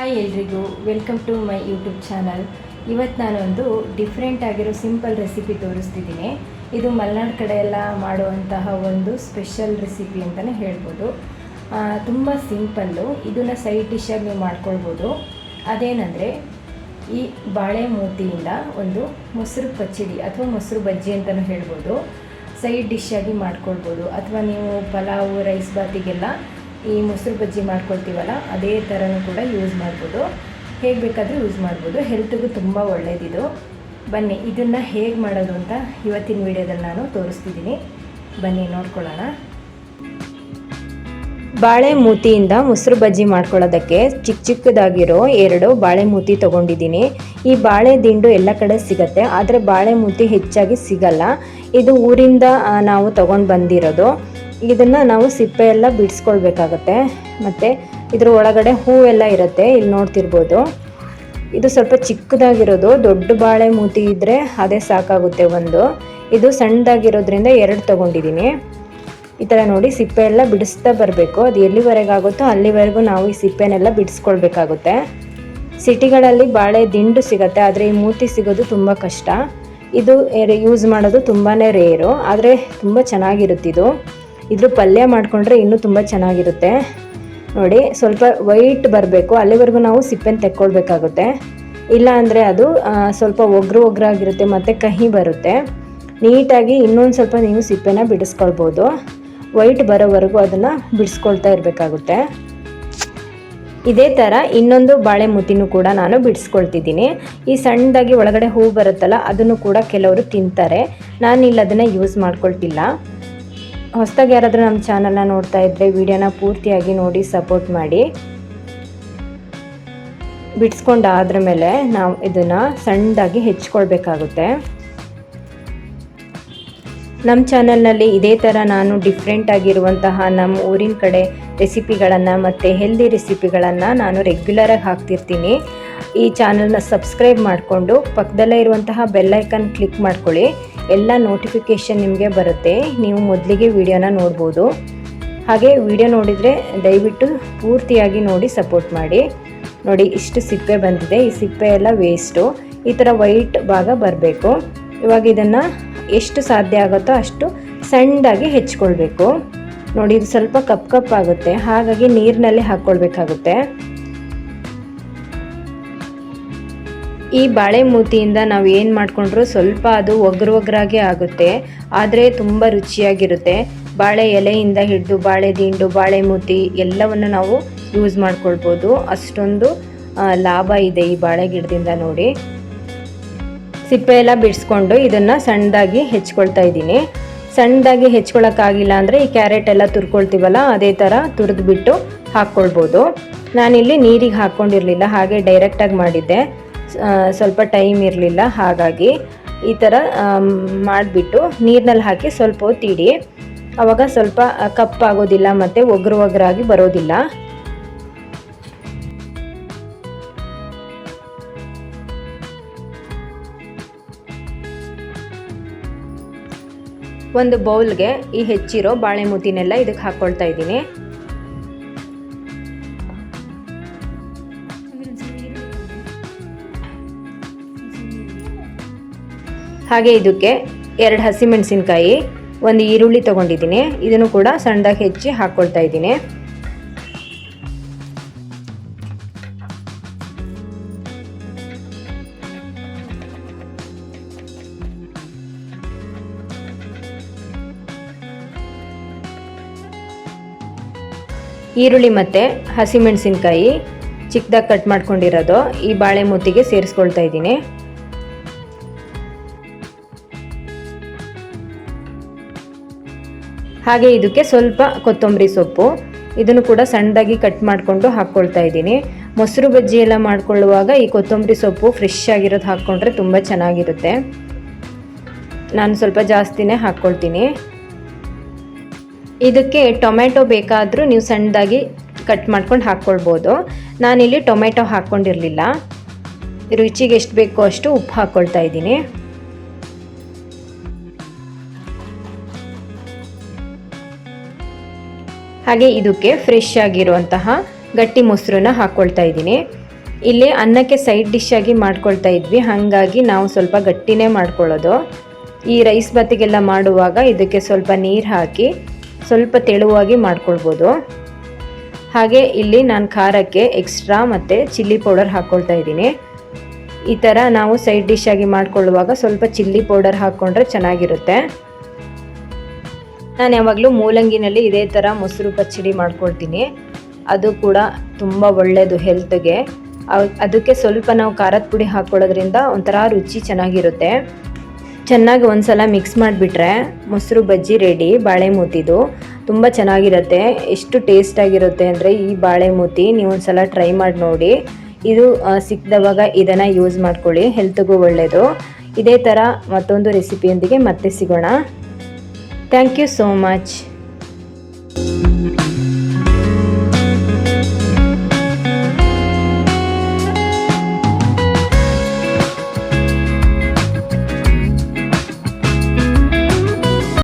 Hi ಎಲ್ರಿಗೂ welcome to my YouTube channel ಇವತ್ತು ನಾನೊಂದು ಡಿಫ್ರೆಂಟ್ ಆಗಿರೋ ಸಿಂಪಲ್ ರೆಸಿಪಿ ತೋರಿಸ್ತಿದ್ದೀನಿ. ಇದು ಮಲೆನಾಡು ಕಡೆ ಎಲ್ಲ ಮಾಡುವಂತಹ ಒಂದು ಸ್ಪೆಷಲ್ ರೆಸಿಪಿ ಅಂತಲೇ ಹೇಳ್ಬೋದು. ತುಂಬ ಸಿಂಪಲ್ಲು ಇದನ್ನು ಸೈಡ್ ಡಿಶ್ಶಾಗಿ ನೀವು ಮಾಡ್ಕೊಳ್ಬೋದು. ಅದೇನೆಂದರೆ, ಈ ಬಾಳೆ ಮೂತಿಯಿಂದ ಒಂದು ಮೊಸರು ಪಚ್ಚಡಿ ಅಥವಾ ಮೊಸರು ಬಜ್ಜಿ ಅಂತಲೂ ಹೇಳ್ಬೋದು. ಸೈಡ್ ಡಿಶ್ಶಾಗಿ ಮಾಡ್ಕೊಳ್ಬೋದು. ಅಥವಾ ನೀವು ಪಲಾವು ರೈಸ್ ಬಾತಿಗೆಲ್ಲ ಈ ಮೊಸರು ಬಜ್ಜಿ ಮಾಡ್ಕೊಳ್ತೀವಲ್ಲ, ಅದೇ ಥರನೂ ಕೂಡ ಯೂಸ್ ಮಾಡ್ಬೋದು. ಹೇಗೆ ಬೇಕಾದರೂ ಯೂಸ್ ಮಾಡ್ಬೋದು. ಹೆಲ್ತ್ಗೂ ತುಂಬ ಒಳ್ಳೆಯದಿದು ಬನ್ನಿ, ಇದನ್ನು ಹೇಗೆ ಮಾಡೋದು ಅಂತ ಇವತ್ತಿನ ವಿಡಿಯೋದಲ್ಲಿ ನಾನು ತೋರಿಸ್ತಿದ್ದೀನಿ. ಬನ್ನಿ, ನೋಡ್ಕೊಳ್ಳೋಣ. ಬಾಳೆ ಮೂತಿಯಿಂದ ಮೊಸರು ಬಜ್ಜಿ ಮಾಡ್ಕೊಳ್ಳೋದಕ್ಕೆ ಚಿಕ್ಕ ಚಿಕ್ಕದಾಗಿರೋ ಎರಡು ಬಾಳೆ ಮೂತಿ ತೊಗೊಂಡಿದ್ದೀನಿ. ಈ ಬಾಳೆ ದಿಂಡು ಎಲ್ಲ ಕಡೆ ಸಿಗತ್ತೆ, ಆದರೆ ಬಾಳೆ ಮೂತಿ ಹೆಚ್ಚಾಗಿ ಸಿಗಲ್ಲ. ಇದು ಊರಿಂದ ನಾವು ತೊಗೊಂಡು ಬಂದಿರೋದು. ಇದನ್ನು ನಾವು ಸಿಪ್ಪೆ ಎಲ್ಲ ಬಿಡಿಸ್ಕೊಳ್ಬೇಕಾಗತ್ತೆ. ಮತ್ತು ಇದ್ರ ಒಳಗಡೆ ಹೂವೆಲ್ಲ ಇರುತ್ತೆ ಇಲ್ಲಿ ನೋಡ್ತಿರ್ಬೋದು. ಇದು ಸ್ವಲ್ಪ ಚಿಕ್ಕದಾಗಿರೋದು, ದೊಡ್ಡ ಬಾಳೆ ಮೂತಿ ಇದ್ದರೆ ಅದೇ ಸಾಕಾಗುತ್ತೆ ಒಂದು. ಇದು ಸಣ್ಣದಾಗಿರೋದ್ರಿಂದ ಎರಡು ತೊಗೊಂಡಿದ್ದೀನಿ ಈ ಥರ ನೋಡಿ ಸಿಪ್ಪೆ ಎಲ್ಲ ಬಿಡಿಸ್ತಾ ಬರಬೇಕು. ಅದು ಎಲ್ಲಿವರೆಗಾಗುತ್ತೋ ಅಲ್ಲಿವರೆಗೂ ನಾವು ಈ ಸಿಪ್ಪೆನೆಲ್ಲ ಬಿಡಿಸ್ಕೊಳ್ಬೇಕಾಗುತ್ತೆ. ಸಿಟಿಗಳಲ್ಲಿ ಬಾಳೆ ದಿಂಡು ಸಿಗುತ್ತೆ, ಆದರೆ ಈ ಮೂತಿ ಸಿಗೋದು ತುಂಬ ಕಷ್ಟ. ಇದು ಯೂಸ್ ಮಾಡೋದು ತುಂಬಾ ರೇರು, ಆದರೆ ತುಂಬ ಚೆನ್ನಾಗಿರುತ್ತಿದು. ಇದ್ರ ಪಲ್ಯ ಮಾಡಿಕೊಂಡ್ರೆ ಇನ್ನೂ ತುಂಬ ಚೆನ್ನಾಗಿರುತ್ತೆ. ನೋಡಿ, ಸ್ವಲ್ಪ ವೈಟ್ ಬರಬೇಕು. ಅಲ್ಲಿವರೆಗೂ ನಾವು ಸಿಪ್ಪೆನ ತೆಕ್ಕೊಳ್ಬೇಕಾಗುತ್ತೆ. ಇಲ್ಲ ಅಂದರೆ ಅದು ಸ್ವಲ್ಪ ಒಗ್ರು ಒಗ್ರಾಗಿರುತ್ತೆ ಮತ್ತು ಕಹಿ ಬರುತ್ತೆ. ನೀಟಾಗಿ ಇನ್ನೊಂದು ಸ್ವಲ್ಪ ನೀವು ಸಿಪ್ಪೆನ ಬಿಡಿಸ್ಕೊಳ್ಬೋದು. ವೈಟ್ ಬರೋವರೆಗೂ ಅದನ್ನು ಬಿಡಿಸ್ಕೊಳ್ತಾ ಇರಬೇಕಾಗುತ್ತೆ. ಇದೇ ಥರ ಇನ್ನೊಂದು ಬಾಳೆ ಕೂಡ ನಾನು ಬಿಡಿಸ್ಕೊಳ್ತಿದ್ದೀನಿ. ಈ ಸಣ್ಣದಾಗಿ ಒಳಗಡೆ ಹೂ ಬರುತ್ತಲ್ಲ, ಅದನ್ನು ಕೂಡ ಕೆಲವರು ತಿಂತಾರೆ. ನಾನು ಇಲ್ಲಿ ಅದನ್ನು ಯೂಸ್ ಮಾಡ್ಕೊಳ್ತಿಲ್ಲ. ಹೊಸದಾಗಿ ಯಾರಾದರೂ ನಮ್ಮ ಚಾನಲ್ನ ನೋಡ್ತಾ ಇದ್ದರೆ ವಿಡಿಯೋನ ಪೂರ್ತಿಯಾಗಿ ನೋಡಿ ಸಪೋರ್ಟ್ ಮಾಡಿ. ಬಿಡಿಸ್ಕೊಂಡಾದ್ರ ಮೇಲೆ ನಾವು ಇದನ್ನು ಸಣ್ಣದಾಗಿ ಹೆಚ್ಕೊಳ್ಬೇಕಾಗುತ್ತೆ. ನಮ್ಮ ಚಾನಲ್ನಲ್ಲಿ ಇದೇ ಥರ ನಾನು ಡಿಫ್ರೆಂಟ್ ಆಗಿರುವಂತಹ ನಮ್ಮ ಊರಿನ ಕಡೆ ರೆಸಿಪಿಗಳನ್ನು ಮತ್ತು ಹೆಲ್ದಿ ರೆಸಿಪಿಗಳನ್ನು ನಾನು ರೆಗ್ಯುಲರಾಗಿ ಹಾಕ್ತಿರ್ತೀನಿ. ಈ ಚಾನಲ್ನ ಸಬ್ಸ್ಕ್ರೈಬ್ ಮಾಡಿಕೊಂಡು ಪಕ್ಕದಲ್ಲೇ ಇರುವಂತಹ ಬೆಲ್ಲೈಕನ್ ಕ್ಲಿಕ್ ಮಾಡ್ಕೊಳ್ಳಿ. ಎಲ್ಲ ನೋಟಿಫಿಕೇಷನ್ ನಿಮಗೆ ಬರುತ್ತೆ. ನೀವು ಮೊದಲಿಗೆ ವಿಡಿಯೋನ ನೋಡ್ಬೋದು. ಹಾಗೆ ವಿಡಿಯೋ ನೋಡಿದರೆ ದಯವಿಟ್ಟು ಪೂರ್ತಿಯಾಗಿ ನೋಡಿ ಸಪೋರ್ಟ್ ಮಾಡಿ. ನೋಡಿ, ಇಷ್ಟು ಸಿಪ್ಪೆ ಬಂದಿದೆ. ಈ ಸಿಪ್ಪೆ ಎಲ್ಲ ವೇಸ್ಟು ಈ ಥರ ವೈಟ್ ಭಾಗ ಬರಬೇಕು. ಇವಾಗ ಇದನ್ನು ಎಷ್ಟು ಸಾಧ್ಯ ಆಗುತ್ತೋ ಅಷ್ಟು ಸಣ್ಣದಾಗಿ ಹೆಚ್ಕೊಳ್ಬೇಕು. ನೋಡಿ, ಇದು ಸ್ವಲ್ಪ ಕಪ್ ಕಪ್ ಆಗುತ್ತೆ. ಹಾಗಾಗಿ ನೀರಿನಲ್ಲಿ ಹಾಕ್ಕೊಳ್ಬೇಕಾಗುತ್ತೆ. ಈ ಬಾಳೆ ಮೂತಿಯಿಂದ ನಾವು ಏನು ಮಾಡಿಕೊಂಡ್ರು ಸ್ವಲ್ಪ ಅದು ಒಗ್ರು ಒಗ್ರಾಗೆ ಆಗುತ್ತೆ. ಆದರೆ ತುಂಬ ರುಚಿಯಾಗಿರುತ್ತೆ. ಬಾಳೆ ಎಲೆಯಿಂದ ಹಿಡಿದು ಬಾಳೆ ದಿಂಡು, ಬಾಳೆ ಮೂತಿ ಎಲ್ಲವನ್ನು ನಾವು ಯೂಸ್ ಮಾಡ್ಕೊಳ್ಬೋದು. ಅಷ್ಟೊಂದು ಲಾಭ ಇದೆ ಈ ಬಾಳೆ ಗಿಡದಿಂದ ನೋಡಿ. ಸಿಪ್ಪೆ ಎಲ್ಲ ಬಿಡಿಸ್ಕೊಂಡು ಇದನ್ನು ಸಣ್ಣದಾಗಿ ಹೆಚ್ಕೊಳ್ತಾ ಇದ್ದೀನಿ. ಸಣ್ಣದಾಗಿ ಹೆಚ್ಕೊಳ್ಳೋಕ್ಕಾಗಿಲ್ಲ ಅಂದರೆ ಈ ಕ್ಯಾರೆಟ್ ಎಲ್ಲ ತುರ್ಕೊಳ್ತೀವಲ್ಲ, ಅದೇ ಥರ ತುರಿದ್ಬಿಟ್ಟು ಹಾಕ್ಕೊಳ್ಬೋದು. ನಾನಿಲ್ಲಿ ನೀರಿಗೆ ಹಾಕ್ಕೊಂಡಿರಲಿಲ್ಲ ಹಾಗೆ ಡೈರೆಕ್ಟಾಗಿ ಮಾಡಿದ್ದೆ. ಸ್ವಲ್ಪ ಟೈಮ್ ಇರಲಿಲ್ಲ, ಹಾಗಾಗಿ ಈ ಥರ ಮಾಡಿಬಿಟ್ಟು ನೀರಿನಲ್ಲಿ ಹಾಕಿ ಸ್ವಲ್ಪ ಹೊತ್ತು ಇಡಿ. ಆವಾಗ ಸ್ವಲ್ಪ ಕಪ್ಪಾಗೋದಿಲ್ಲ ಮತ್ತು ಒಗ್ರು ಒಗ್ರಾಗಿ ಬರೋದಿಲ್ಲ. ಒಂದು ಬೌಲ್ಗೆ ಈ ಹೆಚ್ಚಿರೋ ಬಾಳೆ ಮುತಿನೆಲ್ಲ ಇದಕ್ಕೆ ಹಾಕ್ಕೊಳ್ತಾ ಇದ್ದೀನಿ. ಹಾಗೆ ಇದಕ್ಕೆ ಎರಡು ಹಸಿಮೆಣಸಿನ್ಕಾಯಿ, ಒಂದು ಈರುಳ್ಳಿ ತೊಗೊಂಡಿದ್ದೀನಿ. ಇದನ್ನು ಕೂಡ ಸಣ್ಣದಾಗಿ ಹೆಚ್ಚಿ ಹಾಕ್ಕೊಳ್ತಾ ಇದ್ದೀನಿ. ಈರುಳ್ಳಿ ಮತ್ತು ಹಸಿಮೆಣಸಿನ್ಕಾಯಿ ಚಿಕ್ಕದಾಗಿ ಕಟ್ ಮಾಡ್ಕೊಂಡಿರೋದು ಈ ಬಾಳೆ ಮೂತಿಗೆ ಸೇರಿಸ್ಕೊಳ್ತಾ ಇದ್ದೀನಿ. ಹಾಗೆ ಇದಕ್ಕೆ ಸ್ವಲ್ಪ ಕೊತ್ತಂಬರಿ ಸೊಪ್ಪು. ಇದನ್ನು ಕೂಡ ಸಣ್ಣದಾಗಿ ಕಟ್ ಮಾಡಿಕೊಂಡು ಹಾಕ್ಕೊಳ್ತಾ ಇದ್ದೀನಿ. ಮೊಸರು ಬಜ್ಜಿ ಎಲ್ಲ ಮಾಡ್ಕೊಳ್ಳುವಾಗ ಈ ಕೊತ್ತಂಬರಿ ಸೊಪ್ಪು ಫ್ರೆಶ್ ಆಗಿರೋದು ಹಾಕ್ಕೊಂಡ್ರೆ ತುಂಬ ಚೆನ್ನಾಗಿರುತ್ತೆ. ನಾನು ಸ್ವಲ್ಪ ಜಾಸ್ತಿನೇ ಹಾಕ್ಕೊಳ್ತೀನಿ. ಇದಕ್ಕೆ ಟೊಮೆಟೊ ಬೇಕಾದರೂ ನೀವು ಸಣ್ಣದಾಗಿ ಕಟ್ ಮಾಡ್ಕೊಂಡು ಹಾಕ್ಕೊಳ್ಬೋದು. ನಾನಿಲ್ಲಿ ಟೊಮೆಟೊ ಹಾಕ್ಕೊಂಡಿರಲಿಲ್ಲ. ರುಚಿಗೆ ಎಷ್ಟು ಬೇಕೋ ಅಷ್ಟು ಉಪ್ಪು ಹಾಕ್ಕೊಳ್ತಾ ಇದ್ದೀನಿ. ಹಾಗೆ ಇದಕ್ಕೆ ಫ್ರೆಶ್ ಆಗಿರುವಂತಹ ಗಟ್ಟಿ ಮೊಸರನ್ನ ಹಾಕ್ಕೊಳ್ತಾ ಇದ್ದೀನಿ. ಇಲ್ಲಿ ಅನ್ನಕ್ಕೆ ಸೈಡ್ ಡಿಶ್ ಆಗಿ ಮಾಡ್ಕೊಳ್ತಾ ಇದ್ವಿ. ಹಾಗಾಗಿ ನಾವು ಸ್ವಲ್ಪ ಗಟ್ಟಿನೇ ಮಾಡ್ಕೊಳ್ಳೋದು. ಈ ರೈಸ್ ಬಾತಿಗೆಲ್ಲ ಮಾಡುವಾಗ ಇದಕ್ಕೆ ಸ್ವಲ್ಪ ನೀರು ಹಾಕಿ ಸ್ವಲ್ಪ ತೆಳುವಾಗಿ ಮಾಡ್ಕೊಳ್ಬೋದು. ಹಾಗೆ ಇಲ್ಲಿ ನಾನು ಖಾರಕ್ಕೆ ಎಕ್ಸ್ಟ್ರಾ ಮತ್ತು ಚಿಲ್ಲಿ ಪೌಡರ್ ಹಾಕ್ಕೊಳ್ತಾ ಇದ್ದೀನಿ. ಈ ಥರ ನಾವು ಸೈಡ್ ಡಿಶ್ ಆಗಿ ಮಾಡ್ಕೊಳ್ಳುವಾಗ ಸ್ವಲ್ಪ ಚಿಲ್ಲಿ ಪೌಡರ್ ಹಾಕ್ಕೊಂಡ್ರೆ ಚೆನ್ನಾಗಿರುತ್ತೆ. ನಾನು ಯಾವಾಗಲೂ ಮೂಲಂಗಿನಲ್ಲಿ ಇದೇ ಥರ ಮೊಸರು ಪಚ್ಚಡಿ ಮಾಡ್ಕೊಳ್ತೀನಿ. ಅದು ಕೂಡ ತುಂಬ ಒಳ್ಳೆಯದು ಹೆಲ್ತ್ಗೆ ಅದಕ್ಕೆ ಸ್ವಲ್ಪ ನಾವು ಖಾರದ ಪುಡಿ ಹಾಕ್ಕೊಳ್ಳೋದ್ರಿಂದ ಒಂಥರ ರುಚಿ ಚೆನ್ನಾಗಿರುತ್ತೆ. ಚೆನ್ನಾಗಿ ಒಂದ್ಸಲ ಮಿಕ್ಸ್ ಮಾಡಿಬಿಟ್ರೆ ಮೊಸರು ಬಜ್ಜಿ ರೆಡಿ ಬಾಳೆ ಮೂತಿದು ತುಂಬ ಚೆನ್ನಾಗಿರುತ್ತೆ. ಎಷ್ಟು ಟೇಸ್ಟಾಗಿರುತ್ತೆ ಅಂದರೆ ಈ ಬಾಳೆ ಮೂತಿ ನೀವು ಒಂದ್ಸಲ ಟ್ರೈ ಮಾಡಿ ನೋಡಿ. ಇದು ಸಿಕ್ಕಿದವಾಗ ಇದನ್ನು ಯೂಸ್ ಮಾಡ್ಕೊಳ್ಳಿ ಹೆಲ್ತ್ಗೂ ಒಳ್ಳೆಯದು ಇದೇ ಥರ ಮತ್ತೊಂದು ರೆಸಿಪಿಯೊಂದಿಗೆ ಮತ್ತೆ ಸಿಗೋಣ. Thank you so much